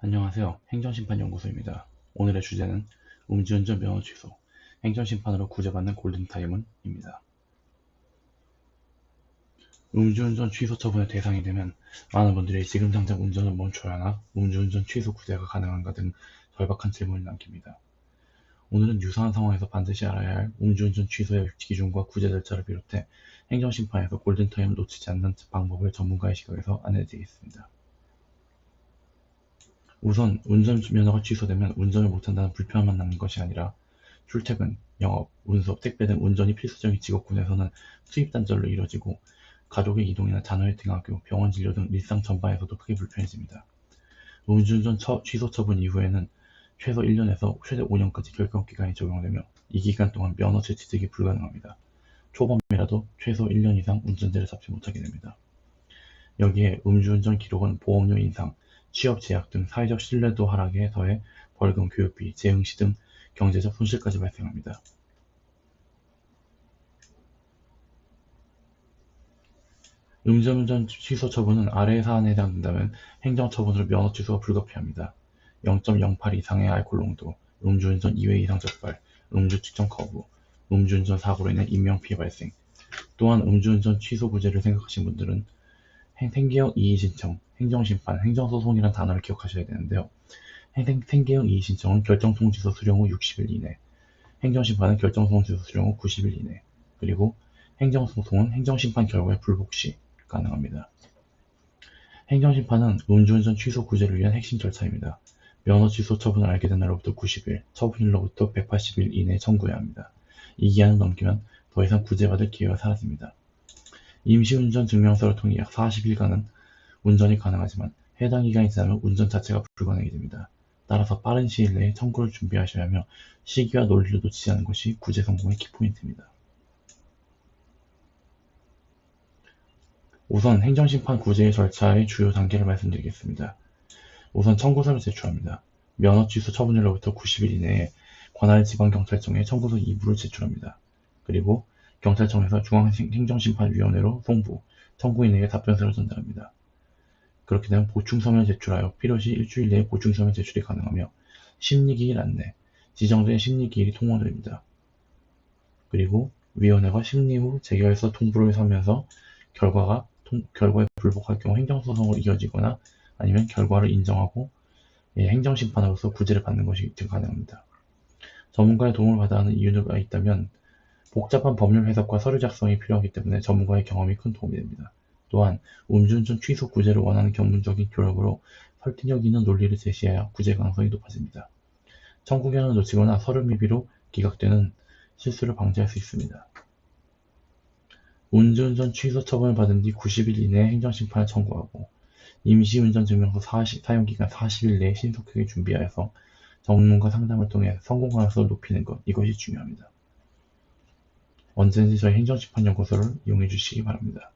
안녕하세요. 행정심판연구소입니다. 오늘의 주제는 음주운전 면허 취소, 행정심판으로 구제받는 골든타임은? 입니다. 음주운전 취소 처분의 대상이 되면 많은 분들이 지금 당장 운전을 멈춰야 하나 음주운전 취소 구제가 가능한가 등 절박한 질문을 남깁니다. 오늘은 유사한 상황에서 반드시 알아야 할 음주운전 취소의 기준과 구제 절차를 비롯해 행정심판에서 골든타임을 놓치지 않는 방법을 전문가의 시각에서 안내드리겠습니다. 우선 운전면허가 취소되면 운전을 못한다는 불편만 남는 것이 아니라 출퇴근, 영업, 운수, 택배 등 운전이 필수적인 직업군에서는 수입 단절로 이뤄지고 가족의 이동이나 자녀의 등하교, 병원 진료 등 일상 전반에서도 크게 불편해집니다. 음주운전 처, 취소 처분 이후에는 최소 1년에서 최대 5년까지 결경기간이 적용되며 이 기간 동안 면허 재취득이 불가능합니다. 초범이라도 최소 1년 이상 운전대를 잡지 못하게 됩니다. 여기에 음주운전 기록은 보험료 인상, 취업 제약 등 사회적 신뢰도 하락에 더해 벌금, 교육비, 재응시 등 경제적 손실까지 발생합니다. 음주운전 취소 처분은 아래의 사안에 해당된다면 행정처분으로 면허 취소가 불가피합니다. 0.08 이상의 알코올 농도, 음주운전 2회 이상 적발, 음주 측정 거부, 음주운전 사고로 인해 인명피해 발생. 또한 음주운전 취소 구제를 생각하신 분들은 생계형 이의신청, 행정심판, 행정소송이란 단어를 기억하셔야 되는데요. 생계형 이의신청은 결정통지서 수령 후 60일 이내, 행정심판은 결정통지서 수령 후 90일 이내, 그리고 행정소송은 행정심판 결과의 불복 시 가능합니다. 행정심판은 음주운전 취소 구제를 위한 핵심 절차입니다. 면허 취소 처분을 알게 된 날로부터 90일, 처분일로부터 180일 이내에 청구해야 합니다. 이 기한을 넘기면 더 이상 구제받을 기회가 사라집니다. 임시운전 증명서를 통해 약 40일간은 운전이 가능하지만 해당 기간이 지나면 운전 자체가 불가능이 됩니다. 따라서 빠른 시일 내에 청구를 준비하셔야 하며 시기와 논리를 놓치지 않는 것이 구제 성공의 키포인트입니다. 우선 행정심판 구제의 절차의 주요 단계를 말씀드리겠습니다. 우선 청구서를 제출합니다. 면허 취소 처분일로부터 90일 이내에 관할 지방경찰청에 청구서 2부를 제출합니다. 그리고 경찰청에서 중앙행정심판위원회로 송부, 청구인에게 답변서를 전달합니다. 그렇게 되면 보충서면을 제출하여 필요시 일주일 내에 보충서면 제출이 가능하며 심리기일 안내, 지정된 심리기일이 통보됩니다. 그리고 위원회가 심리 후 재결서 통보를 서면서 결과가 통, 결과에 불복할 경우 행정소송으로 이어지거나 아니면 결과를 인정하고 예, 행정심판으로서 구제를 받는 것이 가능합니다. 전문가의 도움을 받아 하는 이유가 있다면 복잡한 법률 해석과 서류 작성이 필요하기 때문에 전문가의 경험이 큰 도움이 됩니다. 또한 음주운전 취소 구제를 원하는 견문적인 교력으로 설득력 있는 논리를 제시하여 구제 가능성이 높아집니다. 청구기한을 놓치거나 서류 미비로 기각되는 실수를 방지할 수 있습니다. 음주운전 취소 처분을 받은 뒤 90일 이내에 행정심판을 청구하고 임시운전 증명서 사용기간 40일 내에 신속하게 준비하여서 전문가 상담을 통해 성공 가능성을 높이는 것 이것이 중요합니다. 언제든지 저희 행정심판연구소를 이용해 주시기 바랍니다.